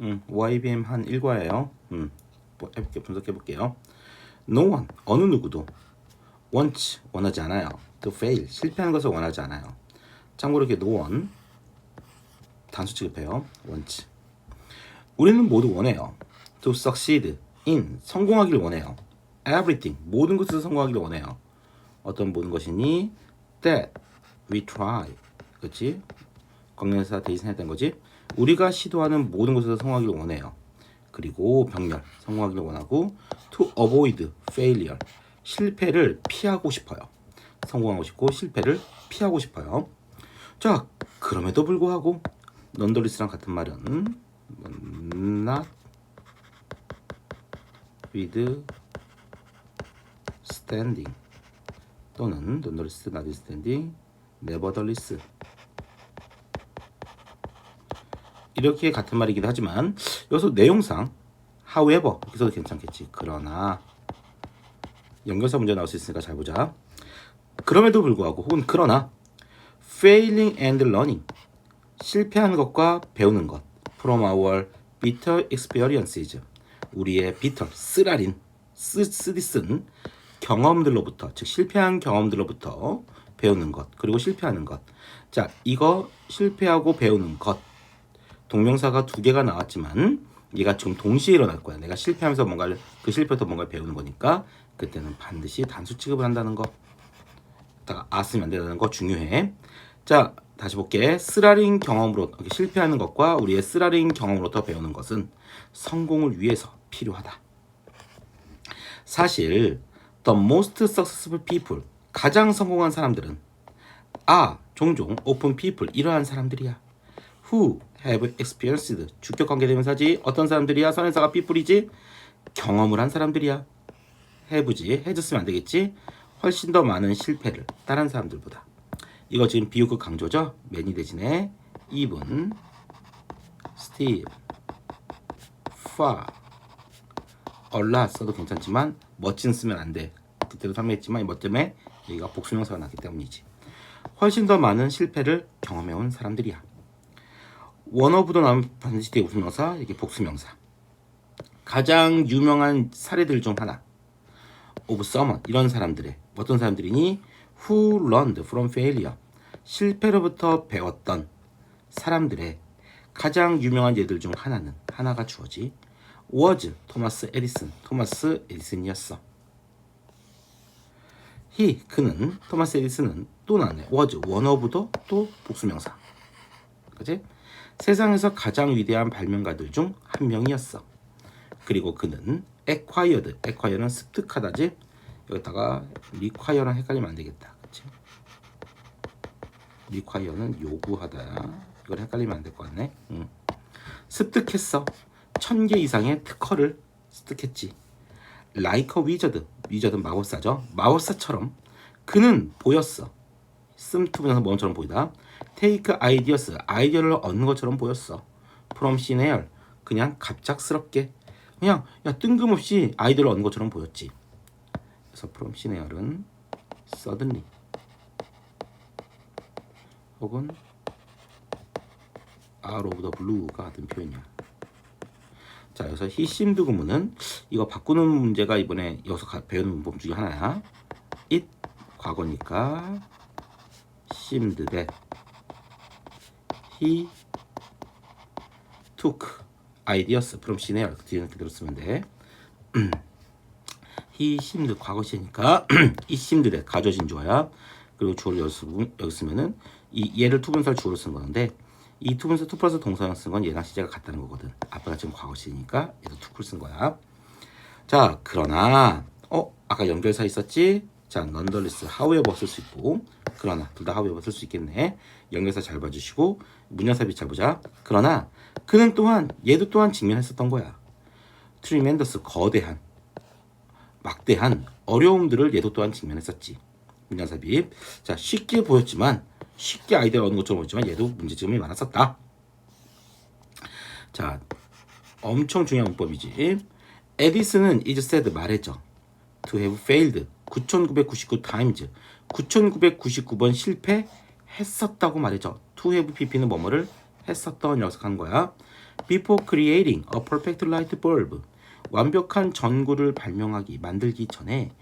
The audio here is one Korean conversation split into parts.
음, YBM 한 일과예요. 음, 뭐 해볼게 분석해 볼게요. No one 어느 누구도 wants 원하지 않아요. To fail 실패하는 것을 원하지 않아요. 참고로 이렇게 no one 단수 취급해요. wants 우리는 모두 원해요. To succeed in 성공하기를 원해요. Everything 모든 것에서 성공하기를 원해요. 어떤 모든 것이니 that we try 그렇지? 관계사 대신했던 거지. 우리가 시도하는 모든 것에서 성공하기를 원해요. 그리고 병렬 성공하기를 원하고 to avoid failure 실패를 피하고 싶어요. 성공하고 싶고 실패를 피하고 싶어요. 자 그럼에도 불구하고 넌더리스랑 같은 말은 not with standing 또는 넌더리스 not with standing nevertheless 이렇게 같은 말이기도 하지만 여기서 내용상 however 써도 괜찮겠지. 그러나 연결사 문제 나올 수 있으니까 잘 보자. 그럼에도 불구하고 혹은 그러나 failing and learning 실패하는 것과 배우는 것 from our bitter experiences 우리의 bitter 쓰라린 쓰, 쓰디 쓴 경험들로부터 즉 실패한 경험들로부터 배우는 것 그리고 실패하는 것 자 이거 실패하고 배우는 것 동명사가 두 개가 나왔지만 얘가 지금 동시에 일어날 거야. 내가 실패하면서 뭔가를 그 실패부터 뭔가를 배우는 거니까 그때는 반드시 단수 취급을 한다는 거. 다가 아 쓰면 안 된다는 거 중요해. 자 다시 볼게. 쓰라린 경험으로 실패하는 것과 우리의 쓰라린 경험으로부터 배우는 것은 성공을 위해서 필요하다. 사실 the most successful people 가장 성공한 사람들은 아 종종 open people 이러한 사람들이야. who have experienced 주격 관계 대명사지 어떤 사람들이야? 선행사가 people이지? 경험을 한 사람들이야. have지 해줬으면 안 되겠지? 훨씬 더 많은 실패를 다른 사람들보다. 이거 지금 비유급 강조죠? 매니 대신에 Steve. far a lot 써도 괜찮지만 멋진 쓰면 안돼. 그때도 설명했지만 이뭐 때문에 여기가 복수명사가 나기 때문이지. 훨씬 더 많은 실패를 경험해온 사람들이야 원어부도 나오면 반드시 뒤에 웃음명사, 이게 복수명사. 가장 유명한 사례들 중 하나. of someone 이런 사람들의 어떤 사람들이니 who learned from failure 실패로부터 배웠던 사람들의 가장 유명한 예들 중 하나는 하나가 주어지 was 토마스 에디슨 토마스 에디슨이었어. he 그는 토마스 에디슨은 또 나네 was of도 또 복수명사. 그지? 세상에서 가장 위대한 발명가들 중 한 명이었어. 그리고 그는 acquired, acquire는 습득하다지. 여기다가 require랑 헷갈리면 안 되겠다. 그치? require는 요구하다야. 이걸 헷갈리면 안 될 것 같네. 응. 습득했어. 천 개 이상의 특허를 습득했지. a wizard, wizard은 마법사죠. 마법사처럼 그는 보였어. 씀투분해서 뭐처럼 보이다. Take ideas, 아이디어를 얻는 것처럼 보였어. thin air, 그냥 갑작스럽게 그냥 야 뜬금없이 아이디어를 얻는 것처럼 보였지. 그래서 thin air은 suddenly 혹은 out of the blue가 같은 표현이야. 자, 여기서 he seemed 구문은 이거 바꾸는 문제가 이번에 여기서 배우는 문법 중에 하나야. it 과거니까 seemed that he took ideas from thin air 뒤에는 그대로 쓰면 돼. he seemed 과거 시니까 seemed that 가져진 주어야. 그리고 주어를 여기, 쓰면은 이 얘를 투분사를 주어로 쓴 건데 이 투분사 투 플러스 동사를 쓴건 얘랑 시제가 같다는 거거든. 아빠가 지금 과거 시니까 얘도 투플 쓴 거야. 자 그러나 어 아까 연결사 있었지? 자 넌더리스 하우에버 쓸수 있고 그러나 둘다 하우에버 쓸수 있겠네. 연결사 잘 봐주시고 문장삽이 잘 보자. 그러나 그는 또한 얘도 또한 직면했었던 거야. 트리멘더스 거대한 막대한 어려움들을 얘도 또한 직면했었지. 문장삽입. 자 쉽게 보였지만 쉽게 아이디어를 얻는 것처럼 보였지만 얘도 문제점이 많았었다. 자 엄청 중요한 문법이지. 에디슨은 is said 말했죠. To have failed 9,999 times 9,999번 실패했었다고 말했죠. To have pp는 뭐뭐를 했었던 녀석한 거야. Before creating a perfect light bulb, 완벽한 전구를 발명하기 만들기 전에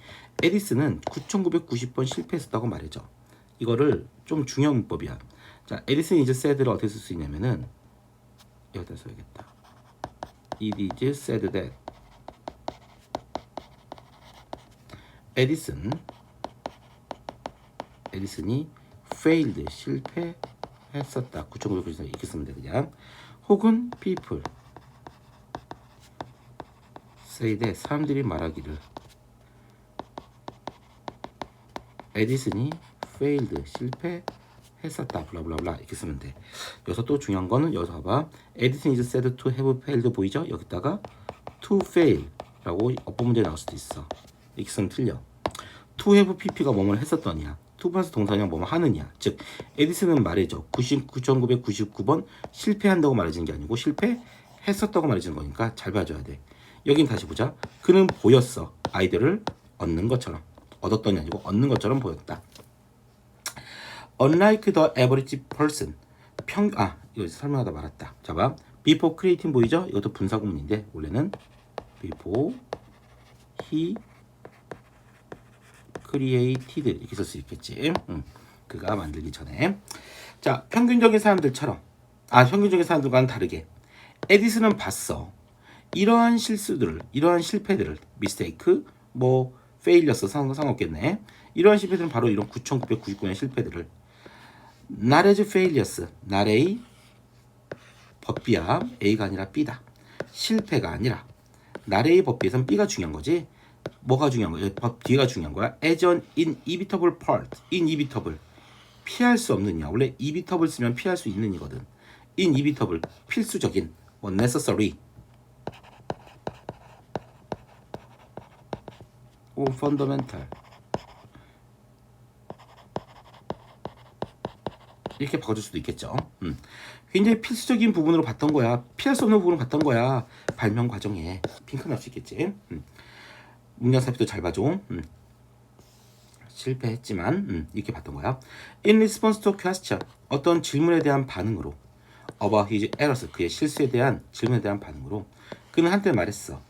에디슨은 9,990번 실패했었다고 말해죠. 이거를 좀 중요한 문법이야. 자, 에디슨 이제 said를 어떻게 쓸 수 있냐면은 여기다 써야겠다. It is said that 에디슨. 에디슨이 failed 실패했었다. 9,990 이렇게 쓰면 돼 그냥. 혹은 people. say that 사람들이 말하기를. 에디슨이 failed 실패했었다. 블라블라블라. 이렇게 쓰면 돼 여기서 또 중요한 거는 여기서 봐봐. 에디슨 is said to have failed 보이죠? 여기다가 to fail 라고 어법 문제 나올 수도 있어 쓰면 틀려. To have pp가 뭐뭐 했었더니야 to 플러스 동사냐 뭐뭐 하느냐? 즉 에디슨은 말해줘. 99,999번 실패한다고 말해주는 게 아니고 실패했었다고 말해주는 거니까 잘 봐줘야 돼. 여긴 다시 보자. 그는 보였어. 아이들을 얻는 것처럼. 얻었더니 아니고 얻는 것처럼 보였다. Unlike the average person. 평, 아 이거 설명하다 말았다. 자봐. Before creating 보이죠? 이것도 분사 구문인데 원래는 before he created 이렇게 쓸 수 있겠지. 음, 그가 만들기 전에. 자, 평균적인 사람들처럼 아, 평균적인 사람들과는 다르게 에디슨은 봤어. 이러한 실수들을, 이러한 실패들을 mistake, 뭐 failures 상, 상관없겠네. 이러한 실패들은 바로 이런 9,999의 실패들을 not as failures, not A 법비야 A가 아니라 B다. 실패가 아니라 A 법비에선 B가 중요한 거지. 뭐가 중요한 거야? 법 뒤가 중요한 거야. as an inevitable part, inevitable 피할 수 없느냐. 원래 inevitable 쓰면 피할 수 있는 이거든. inevitable 필수적인, 뭐 necessary, or fundamental 이렇게 바꿔줄 수도 있겠죠. 음. 굉장히 필수적인 부분으로 봤던 거야. 피할 수 없는 부분을 봤던 거야. 발명 과정에 핑크 날 수 있겠지. 음. 살피도 잘 봐줘. 음. 실패했지만 음, 이렇게 봤던 거야. In response to question, 어떤 질문에 대한 반응으로 about his errors, 그의 실수에 대한 질문에 대한 반응으로 그는 한때 말했어.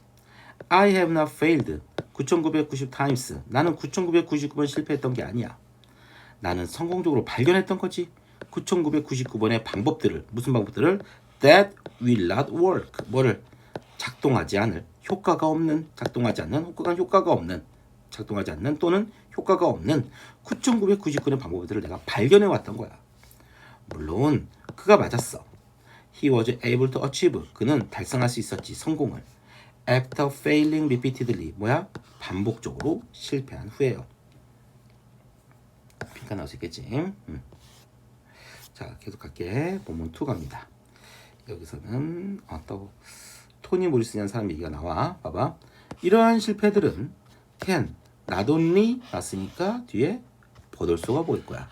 I have not failed 9,990 times. 나는 9,999번 실패했던 게 아니야. 나는 성공적으로 발견했던 거지. 9,999번의 방법들을 무슨 방법들을 that will not work 뭐를 작동하지 않을 효과가 없는 작동하지 않는 효과가 효과가 없는 작동하지 않는 또는 효과가 없는 9,999의 방법들을 내가 발견해 왔던 거야. 물론 그가 맞았어. He was able to achieve. 그는 달성할 수 있었지 성공을. After failing repeatedly. 뭐야? 반복적으로 실패한 후에요. 핑크 나올 수 있겠지. 음. 자 계속 갈게. 본문 2 갑니다. 여기서는 어, 또 토니 모리슨이라는 사람 얘기가 나와. 봐봐. 이러한 실패들은 can not only 났으니까 뒤에 버돌소가 보일 거야.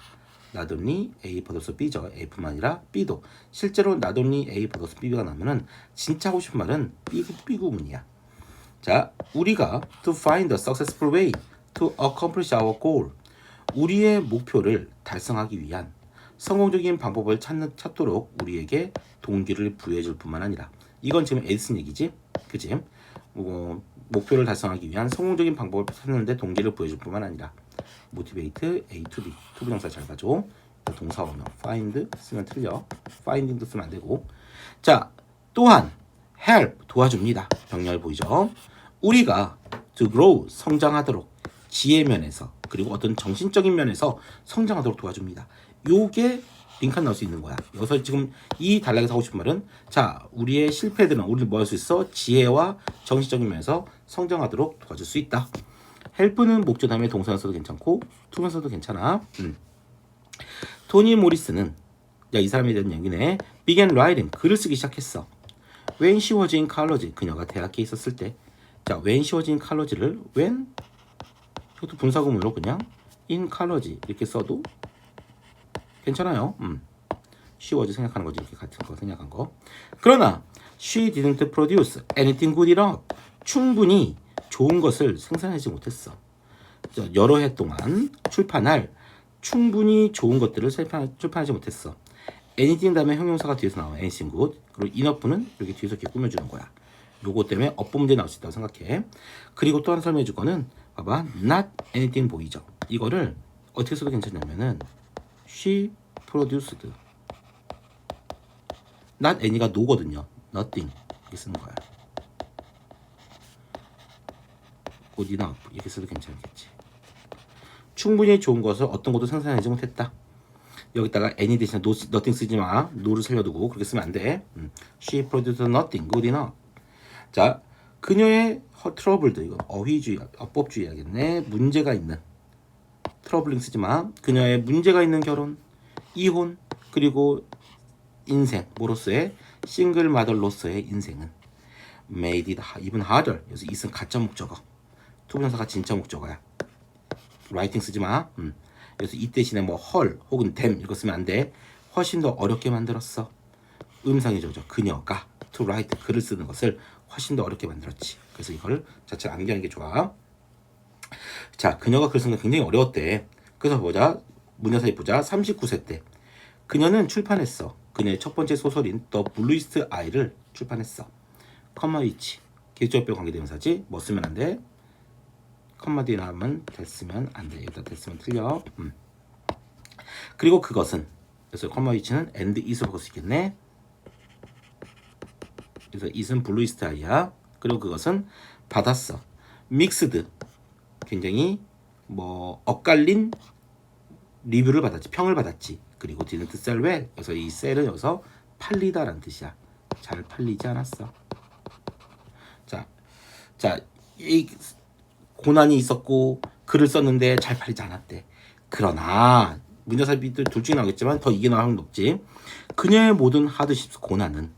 not only A 버돌소 B죠. A뿐만 아니라 B도. 실제로 not only A 버돌소 B가 나면은 진짜 하고 싶은 말은 B, B 구문이야. 자, 우리가 to find a successful way to accomplish our goal. 우리의 목표를 달성하기 위한 성공적인 방법을 찾는, 찾도록 우리에게 동기를 부여해 줄 뿐만 아니라 이건 지금 에디슨 얘기지, 그지? 뭐, 목표를 달성하기 위한 성공적인 방법을 찾는데 동기를 부여줄 뿐만 아니라 motivate A to B 투부정사 잘 봐줘. 동사 원형 find 쓰면 틀려. finding도 쓰면 안 되고. 자, 또한 help 도와줍니다. 병렬 보이죠? 우리가 to grow 성장하도록 지혜 면에서 그리고 어떤 정신적인 면에서 성장하도록 도와줍니다. 요게 빈칸 넣을 수 있는 거야. 여기서 지금 이 단락에서 하고 싶은 말은 자 우리의 실패들은 우리를 뭐 할 수 있어? 지혜와 정신적인 면에서 성장하도록 도와줄 수 있다. 헬프는 목조 다음에 동사에서도 괜찮고 투면서도 괜찮아. 음. 토니 모리스는 야 이 사람에 대한 얘기네. began writing 글을 쓰기 시작했어. When she was in college 그녀가 대학에 있었을 때. 자 when she was in college를 when 이것도 분사구문으로 그냥 in college 이렇게 써도 괜찮아요. 음. she was 생각하는 거지 이렇게 같은 거 생각한 거. 그러나 she didn't produce anything good enough. 충분히 좋은 것을 생산하지 못했어. 자, 여러 해 동안 출판할 충분히 좋은 것들을 출판, 출판하지 못했어. anything 다음에 형용사가 뒤에서 나와. anything good. 그리고 enough는 이렇게 뒤에서 이렇게 꾸며주는 거야. 요거 때문에 업보 문제 나올 수 있다고 생각해. 그리고 또 하나 설명해 줄 거는 봐봐. not anything 보이죠? 이거를 어떻게 써도 괜찮냐면은 she produced not any가 no거든요. nothing 이렇게 쓰는 거야. enough 이렇게 써도 괜찮겠지. 충분히 좋은 것을 어떤 것도 생산하지 못했다. 여기다가 any 대신에 no, nothing 쓰지 마. no를 살려두고 그렇게 쓰면 안 돼. 음. She produced nothing good. 자, 그녀의 허- troubled 이거 어휘주의, 어법주의하겠네. 문제가 있는 트러블링 쓰지 마. 그녀의 문제가 있는 결혼, 이혼, 그리고 인생, 모로서의 싱글 마더로서의 인생은 made it even. 그래서 이은 가짜 목적어. 투부정사가 진짜 목적어야. 라이팅 쓰지 마. 음. 그래서 이 대신에 뭐 헐 혹은 댐 이거 쓰면 안 돼. 훨씬 더 어렵게 만들었어. 음상이 저죠. 그녀가 to write 글을 쓰는 것을 훨씬 더 어렵게 만들었지. 그래서 이걸 자체를 암기하는 게 좋아. 자, 그녀가 글 쓰는 게 굉장히 어려웠대. 그래서 보자. 문화사에 보자. 39세 때. 그녀는 출판했어. 그녀의 첫 번째 소설인 더 블루이스트 아이를 출판했어. 컴마 위치. 계절뼈 관계대명사지. 뭐 쓰면 안 돼? 컴마 뒤에 나오면 됐으면 안 돼. 여기다 됐으면 틀려. 음. 그리고 그것은 그래서 컴마 위치는 and is로 바꿀 수 있겠네. 그래서 is은 블루이스트 아이야. 그리고 그것은 받았어. 믹스드. 굉장히 뭐 엇갈린 리뷰를 받았지. 평을 받았지. 그리고 sell well. 그래서 이 sell은 여기서 팔리다라는 뜻이야. 잘 팔리지 않았어. 자, 자, 이 고난이 있었고 글을 썼는데 잘 팔리지 않았대. 그러나 문제삽이들 둘 중에 나오겠지만 더 이게 나올 확률 높지. 그녀의 모든 하드십스 고난은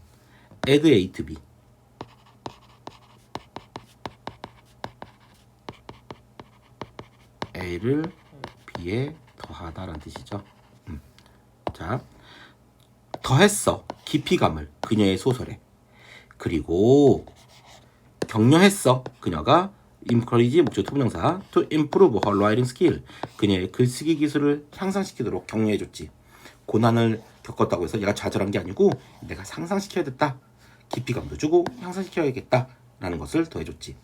to b a를 b에 더하다라는 뜻이죠. 음. 자, 더했어. 깊이감을 그녀의 소설에. 그리고 격려했어. 그녀가 encourage 목적 투부정사 to improve her writing skill. 그녀의 글쓰기 기술을 향상시키도록 격려해줬지. 고난을 겪었다고 해서 얘가 좌절한 게 아니고 내가 상상시켜야겠다. 깊이감도 주고 향상시켜야겠다 라는 것을 더해줬지.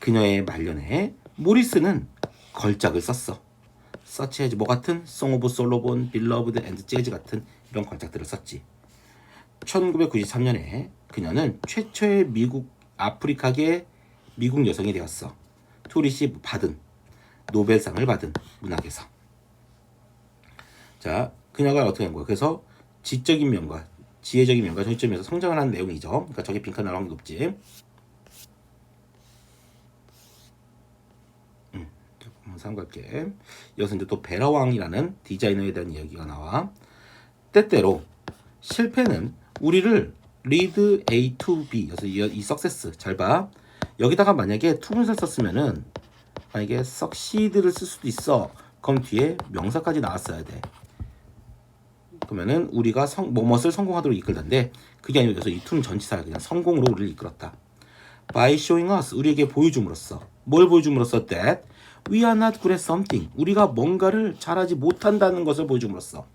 그녀의 말년에 모리스는 걸작을 썼어 서치 해지 뭐 같은 송 오브 솔로본 빌러브드 앤드 재즈 같은 이런 걸작들을 썼지 1993년에 그녀는 최초의 미국 아프리카계 미국 여성이 되었어. 토리시 받은 노벨상을 받은 문학에서. 자, 그녀가 어떻게 한 거야? 그래서 지적인 면과 지혜적인 면과 정치점에서 성장을 한 내용이죠. 그러니까 저게 빈칸 나올 확률 높지. 음, 자, 한번 삼갈게. 여기서 이제 또 베라왕이라는 디자이너에 대한 이야기가 나와. 때때로 실패는 우리를 lead A to B 그래서 이, 이 success 잘 봐. 여기다가 만약에 투문서 썼으면은 만약에 succeed를 쓸 수도 있어. 그럼 뒤에 명사까지 나왔어야 돼. 그러면은 우리가 성, 뭐뭇을 성공하도록 이끌던데 그게 아니고 그래서 이 투는 전치사야 그냥 성공으로 우리를 이끌었다. By showing us 우리에게 보여줌으로써 뭘 보여줌으로써 that we are not good at something 우리가 뭔가를 잘하지 못한다는 것을 보여줌으로써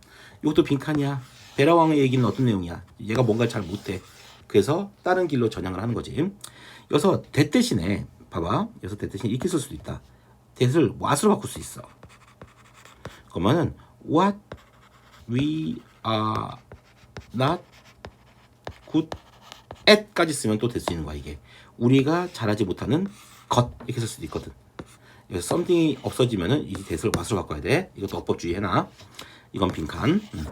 이것도 빈칸이야. 베라 왕의 얘기는 어떤 내용이야? 얘가 뭔가를 잘 못해. 그래서 다른 길로 전향을 하는 거지. 여기서 대 대신에 봐봐. 여기서 대 대신에 이렇게 쓸 수도 있다. 대를 what으로 바꿀 수 있어. 그러면은 what we are not good at까지 쓰면 또 될 수 있는 거야 이게. 우리가 잘하지 못하는 것 이렇게 쓸 수도 있거든. 여기서 something이 없어지면은 이 대를 what으로 바꿔야 돼. 이것도 어법주의 해놔. 이건 빈칸. 음.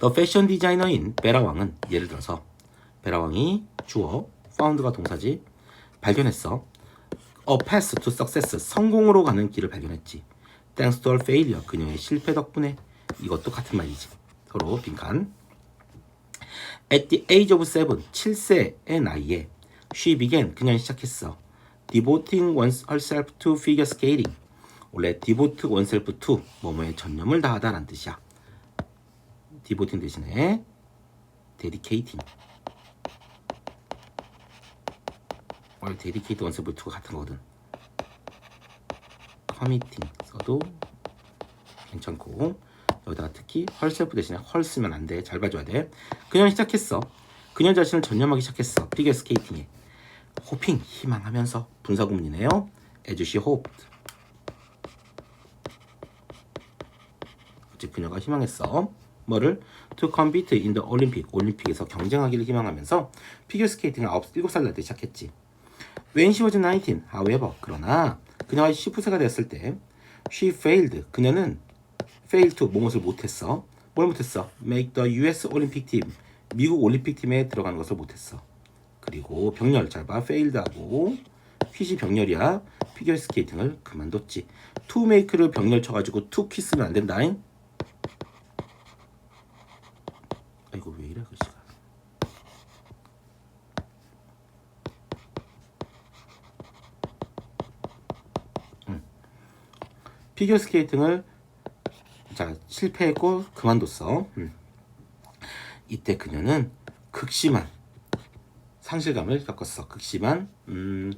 The fashion designer인 베라 왕은 예를 들어서 베라 왕이 주어 found가 동사지 발견했어. A path to success 성공으로 가는 길을 발견했지. Thanks to her failure 그녀의 실패 덕분에 이것도 같은 말이지. 서로 빈칸. At the age of seven 7세의 나이에 she began 그녀는 시작했어. Devoting one's herself to figure skating 원래 devote oneself to 뭐뭐에 전념을 다하다라는 뜻이야. devoting 대신에 dedicating. 원래 dedicate oneself to가 같은 거거든. committing 써도 괜찮고 여기다가 특히 헐셀프 대신에 헐 쓰면 안 돼. 잘 봐줘야 돼. 그녀는 시작했어. 그녀 자신을 전념하기 시작했어. 피겨 스케이팅에. 호핑, 희망하면서 분사구문이네요. She hoped. 즉 그녀가 희망했어. 뭐를? To compete in the Olympic. 올림픽에서 경쟁하기를 희망하면서 피겨 스케이팅을 7살 날 때 시작했지. When she was 19, however, 그러나 그녀가 19세가 됐을 때 she failed. 그녀는 fail to 뭐뭇을 못했어. 뭘 못했어? Make the U.S. Olympic team. 미국 올림픽 팀에 들어가는 것을 못했어. 그리고 병렬 잘 봐. failed하고 퀴시 병렬이야. 피겨 스케이팅을 그만뒀지. to make를 병렬 쳐가지고 to 키스면 안 된다잉. 아이고 왜 이래 글씨가. 피겨 스케이팅을 자 실패했고 그만뒀어. 음. 이때 그녀는 극심한 상실감을 겪었어. 극심한 음,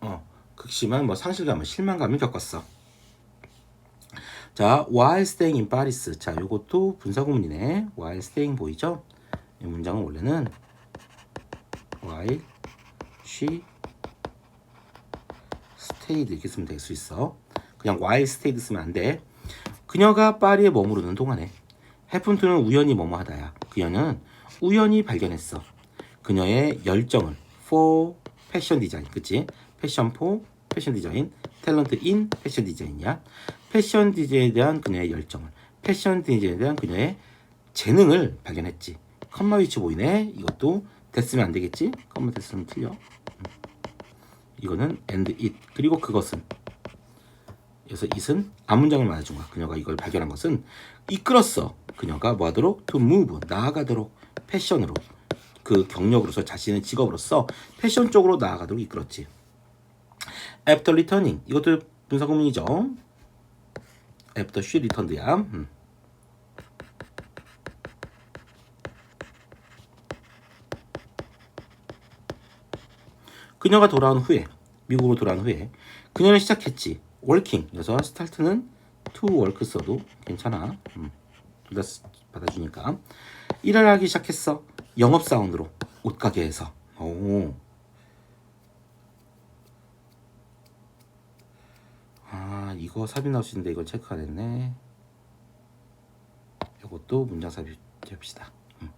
어 극심한 뭐 상실감을 실망감을 겪었어. 자, while staying in Paris. 자, 요것도 분사구문이네. while staying 보이죠? 이 문장은 원래는 while she stayed 이렇게 쓰면 될 수 있어. 그냥 while stayed 쓰면 안 돼. 그녀가 파리에 머무르는 동안에 해픈트는 우연히 뭐뭐하다야. 그녀는 우연히 발견했어. 그녀의 열정을 for 패션 디자인, 그치? 패션 for 패션 디자인, 탤런트 in 패션 디자인이야. 패션 디자인에 대한 그녀의 열정을, 패션 디자인에 대한 그녀의 재능을 발견했지. 컴마 위치 보이네. 이것도 됐으면 안 되겠지? 컴마 됐으면 틀려. 음. 이거는 and it 그리고 그것은 그래서 it은 앞문장을 말해준 거야. 그녀가 이걸 발견한 것은 이끌었어. 그녀가 뭐하도록 to move 나아가도록 패션으로 그 경력으로서 자신의 직업으로서 패션 쪽으로 나아가도록 이끌었지. After returning 이것도 분사구문이죠. After she returned야. 음. 그녀가 돌아온 후에 미국으로 돌아온 후에 그녀는 시작했지 working. 그래서 스타트는 to work 써도 괜찮아. 음, 둘다 받아주니까. 일을 하기 시작했어. 영업 사원으로 옷가게에서. 오. 아 이거 삽입 있는데 이걸 체크 안 했네. 이것도 문장 삽입 해봅시다. 음.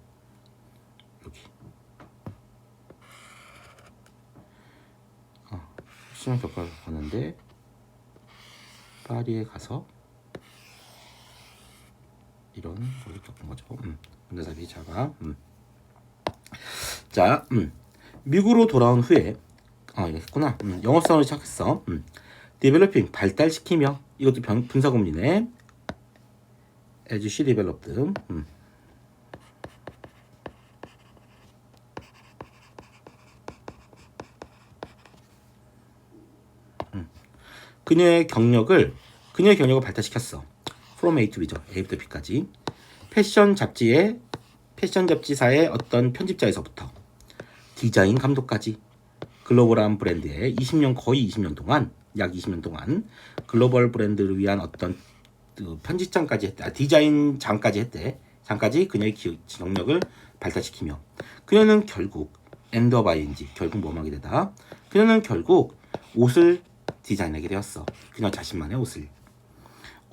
여기. 시험 교과를 봤는데 파리에 가서 이런 걸 겪은 거죠. 음, 문제답이 작아. 음. 자, 음. 미국으로 돌아온 후에 아, 이거 했구나. 음, 영업 사원을 시작했어. 음. 디벨로핑 발달시키며 이것도 변, 분사구문이네. as she developed. 음. 그녀의 경력을 그녀의 경력을 발달시켰어. From A to B죠. A부터 B까지. 패션 잡지의 패션 잡지사의 어떤 편집자에서부터 디자인 감독까지 글로벌한 브랜드에 20년 거의 20년 동안 약 20년 동안 글로벌 브랜드를 위한 어떤 그 편집장까지 했대. 아, 디자인 장까지 했대. 장까지 그녀의 기, 경력을 발달시키며 그녀는 결국 엔더바이인지 결국 뭐하게 되다. 그녀는 결국 옷을 디자인하게 되었어. 그녀 자신만의 옷을.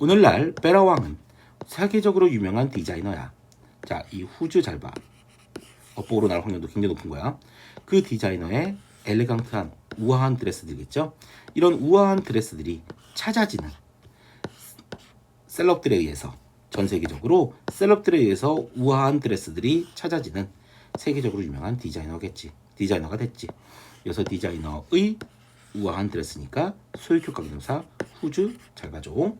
오늘날 베라왕은 세계적으로 유명한 디자이너야. 자, 이 후즈 잘 봐. 업보로 날 확률도 굉장히 높은 거야. 그 디자이너의 엘레강트한 우아한 드레스들이겠죠. 이런 우아한 드레스들이 찾아지는 셀럽들에 의해서 전 세계적으로 셀럽들에 의해서 우아한 드레스들이 찾아지는 세계적으로 유명한 디자이너겠지. 디자이너가 됐지. 그래서 디자이너의 우아한 드레스니까 소유격 관계동사 후즈 잘 봐줘.